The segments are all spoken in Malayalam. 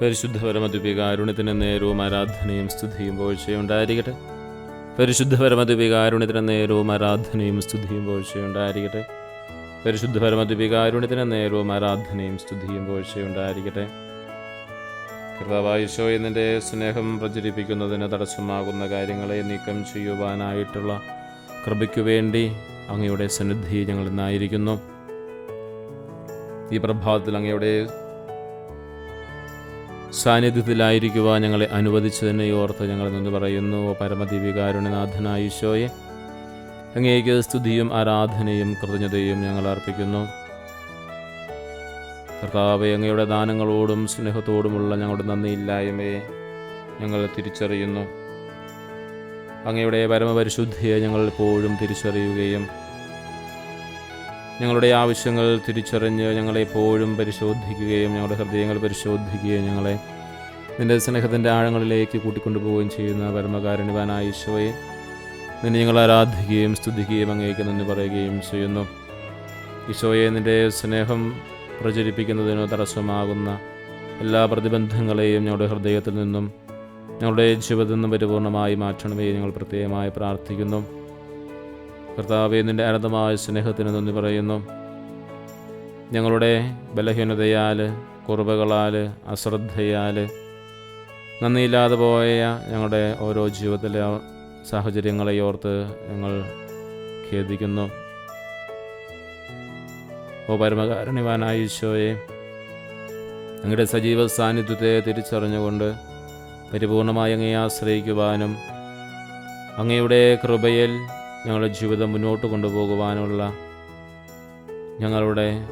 പരിശുദ്ധ പരമദ്വികാരുണ്യത്തിന് നേരവും ആരാധനയും സ്തുതിയും പോഴ്ചയുണ്ടായിരിക്കട്ടെ പരിശുദ്ധ പരമദ്വികാരുണ്യത്തിന് നേരവും ആരാധനയും സ്തുതിയും പോഴ്ചയുണ്ടായിരിക്കട്ടെ പരിശുദ്ധ പരമദ്വികാരുണ്യത്തിന് നേരവും ആരാധനയും സ്തുതിയും പോഴ്ചയുണ്ടായിരിക്കട്ടെ കൃതവായുശോ എന്നിന്റെ സ്നേഹം പ്രചരിപ്പിക്കുന്നതിന് തടസ്സമാകുന്ന കാര്യങ്ങളെ നീക്കം ചെയ്യുവാനായിട്ടുള്ള കൃപയ്ക്കു വേണ്ടി അങ്ങയുടെ സന്നിധി ഞങ്ങൾ ഇന്നായിരിക്കുന്നു ഈ പ്രഭാതത്തിൽ അങ്ങയുടെ സാന്നിധ്യത്തിലായിരിക്കുവാൻ ഞങ്ങളെ അനുവദിച്ചതിനെ ഓർത്ത് ഞങ്ങൾ നിന്ന് പറയുന്നു പരമദിവികാരുണ്യനാഥനായ ഈശോയെ അങ്ങേക്ക് സ്തുതിയും ആരാധനയും കൃതജ്ഞതയും ഞങ്ങൾ അർപ്പിക്കുന്നു. കർത്താവ് അങ്ങയുടെ ദാനങ്ങളോടും സ്നേഹത്തോടുമുള്ള ഞങ്ങളുടെ നന്ദിയില്ലായ്മയെ ഞങ്ങൾ തിരിച്ചറിയുന്നു. അങ്ങയുടെ പരമപരിശുദ്ധിയെ ഞങ്ങൾ എപ്പോഴും തിരിച്ചറിയുകയും ഞങ്ങളുടെ ആവശ്യങ്ങൾ തിരിച്ചറിഞ്ഞ് ഞങ്ങളെ എപ്പോഴും പരിശോധിക്കുകയും ഞങ്ങളുടെ ഹൃദയങ്ങൾ പരിശോധിക്കുകയും ഞങ്ങളെ നിന്റെ സ്നേഹത്തിന്റെ ആഴങ്ങളിലേക്ക് കൂട്ടിക്കൊണ്ടുപോവുകയും ചെയ്യുന്ന പരമകാരുണ്യവാനായ ഈശോയെ നിന്നെ ഞങ്ങൾ ആരാധിക്കുകയും സ്തുതിക്കുകയും അങ്ങേക്ക് നന്ദി പറയുകയും ചെയ്യുന്നു. ഈശോയെ നിന്റെ സ്നേഹം പ്രചരിപ്പിക്കുന്നതിനോ തടസ്സമാകുന്ന എല്ലാ പ്രതിബന്ധങ്ങളെയും ഞങ്ങളുടെ ഹൃദയത്തിൽ നിന്നും ഞങ്ങളുടെ ജീവിതത്തിൽ നിന്നും പരിപൂർണമായി മാറ്റണമേ ഞങ്ങൾ പ്രത്യേകമായി പ്രാർത്ഥിക്കുന്നു. കർത്താവെ നിന്റെ അനന്തമായ സ്നേഹത്തിന് നന്ദി പറയുന്നു. ഞങ്ങളുടെ ബലഹീനതയാൽ കുറവുകളാൽ അശ്രദ്ധയാൽ നന്ദിയില്ലാതെ പോയ ഞങ്ങളുടെ ഓരോ ജീവിതത്തിലെ സാഹചര്യങ്ങളെ ഓർത്ത് ഞങ്ങൾ ഖേദിക്കുന്നു. ഓ പരമകാരുണ്യവാനായ ഈശോയെ അങ്ങയുടെ സജീവ സാന്നിധ്യത്തെ തിരിച്ചറിഞ്ഞുകൊണ്ട് പരിപൂർണമായി അങ്ങയെ ആശ്രയിക്കുവാനും അങ്ങയുടെ കൃപയിൽ ഞങ്ങളുടെ ജീവിതം മുന്നോട്ട് കൊണ്ടുപോകുവാനുള്ള ഞങ്ങളുടെ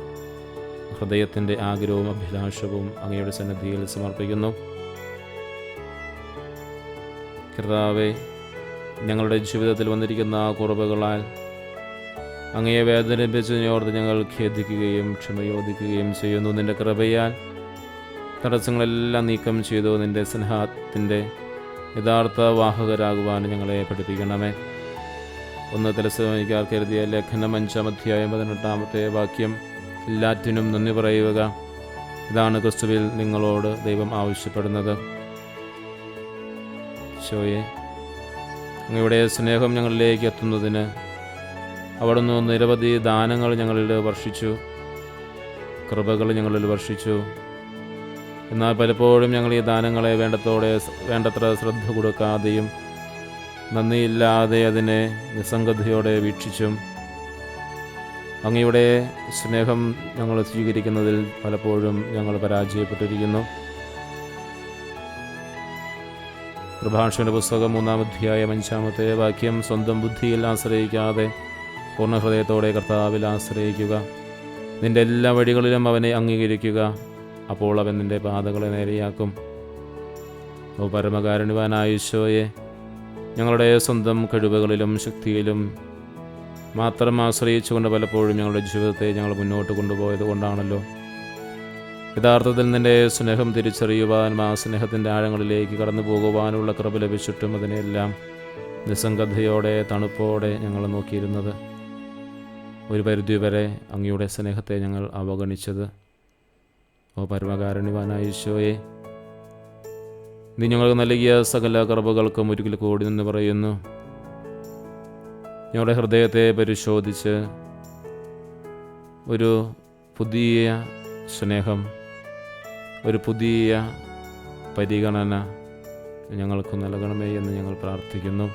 ഹൃദയത്തിന്റെ ആഗ്രഹവും അഭിലാഷവും അങ്ങയുടെ സന്നദ്ധിയിൽ സമർപ്പിക്കുന്നു. കർത്താവെ ഞങ്ങളുടെ ജീവിതത്തിൽ വന്നിരിക്കുന്ന ആ കുറവുകളാൽ അങ്ങയെ വേദനിപ്പിച്ചതിനോർത്ത് ഞങ്ങൾ ഖേദിക്കുകയും ക്ഷമയോദിക്കുകയും ചെയ്യുന്നു. നിന്റെ കൃപയാൽ തടസ്സങ്ങളെല്ലാം നീക്കം ചെയ്തു. നിന്റെ സ്നേഹത്തിന്റെ യഥാർത്ഥ വാഹകരാകുവാൻ ഞങ്ങളെ പഠിപ്പിക്കണമേ. ഒന്ന് തലസ്സമിക്കാർ എഴുതിയ ലേഖനം അഞ്ചാം അധ്യായം പതിനെട്ടാമത്തെ വാക്യം എല്ലാറ്റിനും നന്ദി പറയുക. ഇതാണ് ക്രിസ്തുവിൽ നിങ്ങളോട് ദൈവം ആവശ്യപ്പെടുന്നത്. ശോയെ അങ്ങയുടെ സ്നേഹം ഞങ്ങളിലേക്ക് എത്തുന്നതിന് അവിടുന്ന് നിരവധി ദാനങ്ങൾ ഞങ്ങളിൽ വർഷിച്ചു കൃപകൾ ഞങ്ങളിൽ വർഷിച്ചു. എന്നാൽ പലപ്പോഴും ഞങ്ങൾ ഈ ദാനങ്ങളെ വേണ്ടത്തോടെ വേണ്ടത്ര ശ്രദ്ധ കൊടുക്കാതെയും നന്ദിയില്ലാതെ അതിനെ നിസ്സംഗതയോടെ വീക്ഷിച്ചും അങ്ങയുടെ സ്നേഹം ഞങ്ങൾ സ്വീകരിക്കുന്നതിൽ പലപ്പോഴും ഞങ്ങൾ പരാജയപ്പെട്ടിരിക്കുന്നു. പ്രഭാഷണ പുസ്തകം മൂന്നാം അധ്യായം അഞ്ചാമത്തെ വാക്യം സ്വന്തം ബുദ്ധിയിൽ ആശ്രയിക്കാതെ പൂർണ ഹൃദയത്തോടെ കർത്താവിൽ ആശ്രയിക്കുക. നിന്റെ എല്ലാ വഴികളിലും അവനെ അംഗീകരിക്കുക. അപ്പോൾ അവൻ നിന്റെ പാതകളെ നേരെയാക്കും. ഓ ഈശോയെ ഞങ്ങളുടെ സ്വന്തം കഴിവുകളിലും ശക്തിയിലും മാത്രം ആശ്രയിച്ചുകൊണ്ട് പലപ്പോഴും ഞങ്ങളുടെ ജീവിതത്തെ ഞങ്ങൾ മുന്നോട്ട് കൊണ്ടുപോയത് കൊണ്ടാണല്ലോ. യഥാർത്ഥത്തിൽ നിന്റെ സ്നേഹം തിരിച്ചറിയുവാനും ആ സ്നേഹത്തിന്റെ ആഴങ്ങളിലേക്ക് കടന്നു പോകുവാനുള്ള കൃപ ലഭിച്ചിട്ടും അതിനെല്ലാം നിസ്സംഗതയോടെ തണുപ്പോടെ ഞങ്ങൾ നോക്കിയിരുന്നത്. ഒരു പരിധിവരെ അങ്ങയുടെ സ്നേഹത്തെ ഞങ്ങൾ അവഗണിച്ചത്. ഓ പരമകാരുണ്യവാനായ ഈശോയെ നീ ഞങ്ങൾക്ക് നൽകിയ സകല കറവുകൾക്കും ഒരിക്കൽ കൂടി നിന്ന് പറയുന്നു. ഞങ്ങളുടെ ഹൃദയത്തെ പരിശോധിച്ച് ഒരു പുതിയ സ്നേഹം ഒരു പുതിയ പരിഗണന ഞങ്ങൾക്ക് നൽകണമേ എന്ന് ഞങ്ങൾ പ്രാർത്ഥിക്കുന്നു.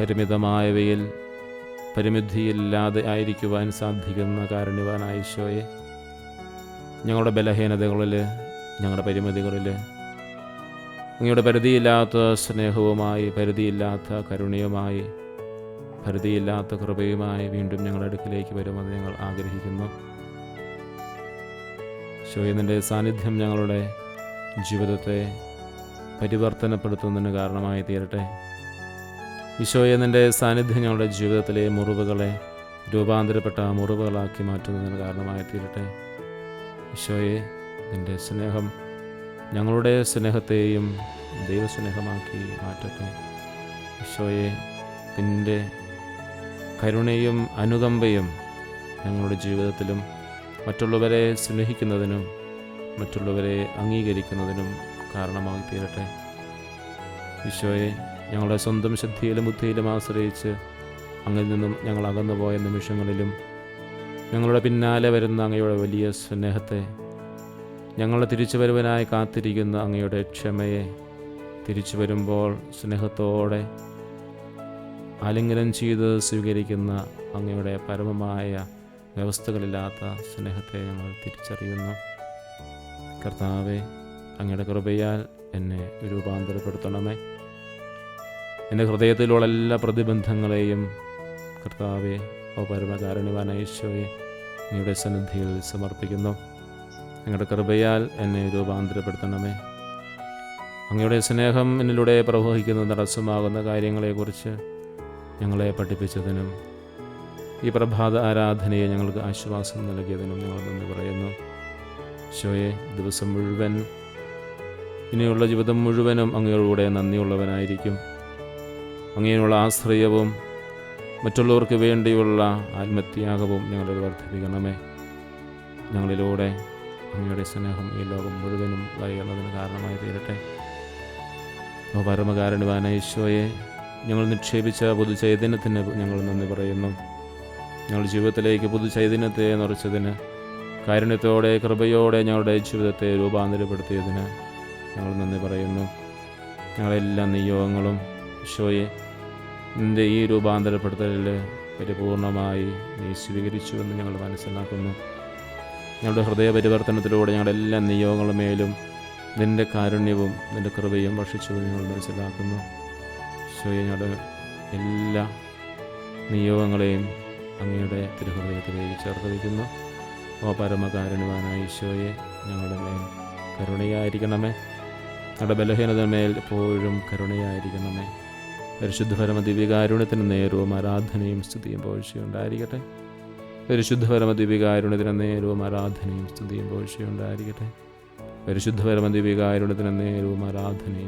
പരിമിതമായവയിൽ പരിമിതിയില്ലാതെ ആയിരിക്കുവാൻ സാധിക്കുന്ന കാരുണ്യവാനായ ഈശോയെ ഞങ്ങളുടെ ബലഹീനതകളിൽ ഞങ്ങളുടെ പരിമിതികളിൽ അങ്ങയുടെ പരിധിയില്ലാത്ത സ്നേഹവുമായി പരിധിയില്ലാത്ത കരുണയുമായി പരിധിയില്ലാത്ത കൃപയുമായി വീണ്ടും ഞങ്ങളുടെ അടുക്കിലേക്ക് വരുമെന്ന് ഞങ്ങൾ ആഗ്രഹിക്കുന്നു. ശോയനിന്റെ സാന്നിധ്യം ഞങ്ങളുടെ ജീവിതത്തെ പരിവർത്തനപ്പെടുത്തുന്നതിന് കാരണമായി തീരട്ടെ. ഈശോയെന്നിന്റെ സാന്നിധ്യം ഞങ്ങളുടെ ജീവിതത്തിലെ മുറിവുകളെ രൂപാന്തരപ്പെട്ട മുറിവുകളാക്കി മാറ്റുന്നതിന് കാരണമായി തീരട്ടെ. ഈശോയെ നിന്റെ സ്നേഹം ഞങ്ങളുടെ സ്നേഹത്തെയും ദൈവസ്നേഹമാക്കി മാറ്റട്ടെ. ഈശോയെ നിന്റെ കരുണയും അനുകമ്പയും ഞങ്ങളുടെ ജീവിതത്തിലും മറ്റുള്ളവരെ സ്നേഹിക്കുന്നതിനും മറ്റുള്ളവരെ അംഗീകരിക്കുന്നതിനും കാരണമായി തീരട്ടെ. ഈശോയെ ഞങ്ങളുടെ സ്വന്തം ശക്തിയിലും ബുദ്ധിയിലും ആശ്രയിച്ച് അങ്ങിൽ നിന്നും ഞങ്ങൾ അകന്നുപോയ നിമിഷങ്ങളിലും ഞങ്ങളുടെ പിന്നാലെ വരുന്ന അങ്ങയുടെ വലിയ സ്നേഹത്തെ ഞങ്ങളുടെ തിരിച്ചുവരവിനായി കാത്തിരിക്കുന്ന അങ്ങയുടെ ക്ഷമയെ തിരിച്ചു വരുമ്പോൾ സ്നേഹത്തോടെ ആലിംഗനം ചെയ്ത് സ്വീകരിക്കുന്ന അങ്ങയുടെ പരമമായ വ്യവസ്ഥകളില്ലാത്ത സ്നേഹത്തെ ഞങ്ങൾ തിരിച്ചറിയുന്നു. കർത്താവെ അങ്ങയുടെ കൃപയാൽ എന്നെ രൂപാന്തരപ്പെടുത്തണമേ. എന്റെ ഹൃദയത്തിലുള്ള എല്ലാ പ്രതിബന്ധങ്ങളെയും കർത്താവെ ഓ പരമകാരുണ്യവാനായ ഈശോയെ അങ്ങയുടെ സന്നിധിയിൽ സമർപ്പിക്കുന്നു. അങ്ങയുടെ കൃപയാൽ എന്നെ രൂപാന്തരപ്പെടുത്തണമേ. അങ്ങയുടെ സ്നേഹം എന്നിലൂടെ പ്രവഹിക്കുന്ന തടസ്സമാകുന്ന കാര്യങ്ങളെക്കുറിച്ച് ഞങ്ങളെ പഠിപ്പിച്ചതിനും ഈ പ്രഭാത ആരാധനയെ ഞങ്ങൾക്ക് ആശ്വാസം നൽകിയതിനും ഞങ്ങൾ നന്ദി പറയുന്നു. ശോയെ ദിവസം മുഴുവൻ ഇനിയുള്ള ജീവിതം മുഴുവനും അങ്ങയോടുകൂടെ നന്ദിയുള്ളവനായിരിക്കും. അങ്ങനെയുള്ള ആശ്രയവും മറ്റുള്ളവർക്ക് വേണ്ടിയുള്ള ആത്മത്യാഗവും ഞങ്ങളിൽ വർദ്ധിപ്പിക്കണമേ. ഞങ്ങളിലൂടെ അങ്ങയുടെ സ്നേഹം ഈ ലോകം മുഴുവനും വൈകുന്നതിന് കാരണമായി തീരട്ടെ. ഓ പരമകാരണവാന ഈശോയെ ഞങ്ങൾ നിക്ഷേപിച്ച പുതുചൈതന്യത്തിന് ഞങ്ങൾ നന്ദി പറയുന്നു. ഞങ്ങൾ ജീവിതത്തിലേക്ക് പുതുചൈതന്യത്തെ നിറച്ചതിന് കാരുണ്യത്തോടെ കൃപയോടെ ഞങ്ങളുടെ ജീവിതത്തെ രൂപാന്തരപ്പെടുത്തിയതിന് ഞങ്ങൾ നന്ദി പറയുന്നു. ഞങ്ങളെല്ലാ നിയോഗങ്ങളും ഈശോയെ നിന്റെ ഈ രൂപാന്തരപ്പെടുത്തലിൽ പരിപൂർണമായി നീ സ്വീകരിച്ചുവെന്ന് ഞങ്ങൾ മനസ്സിലാക്കുന്നു. ഞങ്ങളുടെ ഹൃദയ പരിവർത്തനത്തിലൂടെ ഞങ്ങളുടെ എല്ലാ നിയോഗങ്ങളുമേലും നിന്റെ കാരുണ്യവും നിന്റെ കൃപയും ഭക്ഷിച്ചു ഞങ്ങൾ മനസ്സിലാക്കുന്നു. ഈശോയെ ഞങ്ങളുടെ എല്ലാ നിയോഗങ്ങളെയും അങ്ങയുടെ തിരുഹൃദയത്തിലേക്ക് ചേർത്ത് വയ്ക്കുന്നു. ഓ പരമകാരുണ്യവാനായ ഈശോയെ ഞങ്ങളുടെ മേൽ കരുണയായിരിക്കണമേ. ഞങ്ങളുടെ ബലഹീനത മേൽ എപ്പോഴും കരുണയായിരിക്കണമേ. പരിശുദ്ധ പരമ ദിവ്യകാരുണ്യത്തിന് നേരവും ആരാധനയും സ്തുതിയും പോഴ്ചയുണ്ടായിരിക്കട്ടെ പരമ ദിവ്യകാരുണ്യത്തിന് നേരവും ആരാധനയും സ്തുതിയും പോഴ്ചയുണ്ടായിരിക്കട്ടെ പരിശുദ്ധ പരമ ദിവ്യകാരുണ്യത്തിന് നേരവും ആരാധനയും